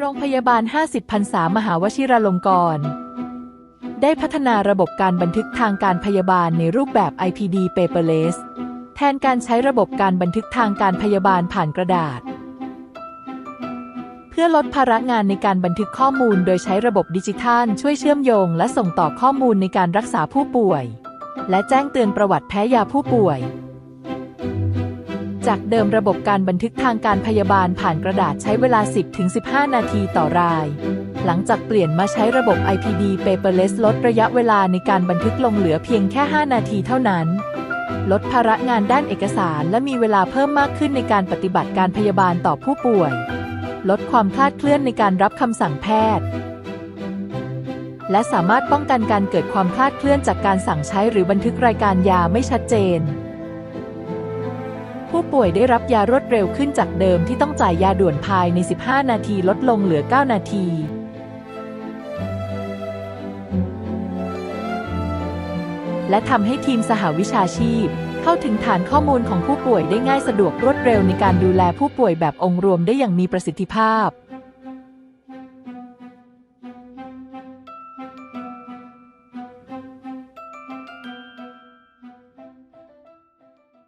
โรงพยาบาล 50พรรษามหาวชิราลงกรณ์ได้พัฒนาระบบการบันทึกทางการพยาบาลในรูปแบบ IPD paperless แทนการใช้ระบบการบันทึกทางการพยาบาลผ่านกระดาษ เพื่อลดภาระงานในการบันทึกข้อมูลโดยใช้ระบบดิจิทัล ช่วยเชื่อมโยง และส่งต่อข้อมูลในการรักษาผู้ป่วย และแจ้งเตือนประวัติแพ้ยาผู้ป่วย จากเดิมระบบการบันทึกทางการพยาบาลผ่านกระดาษใช้เวลา 10-15 นาทีต่อราย หลังจากเปลี่ยนมาใช้ระบบ IPD paperless ลดระยะเวลาในการบันทึกลงเหลือเพียงแค่ 5 นาทีเท่านั้น ลดภาระงานด้านเอกสารและมีเวลาเพิ่มมากขึ้นในการปฏิบัติการพยาบาลต่อผู้ป่วย ลดความคลาดเคลื่อนในการรับคำสั่งแพทย์และสามารถป้องกันการเกิดความคลาดเคลื่อนจากการสั่งใช้หรือบันทึกรายการยาไม่ชัดเจน ผู้ป่วยได้รับยารวดเร็วขึ้นจากเดิมที่ต้องจ่ายยาด่วนภายใน 15 นาทีลดลงเหลือ 9 นาทีและทำให้ทีมสหวิชาชีพ เข้าถึงฐานข้อมูลของผู้ป่วยได้ง่ายสะดวกรวดเร็วในการดูแลผู้ป่วยแบบองค์รวมได้อย่างมีประสิทธิภาพ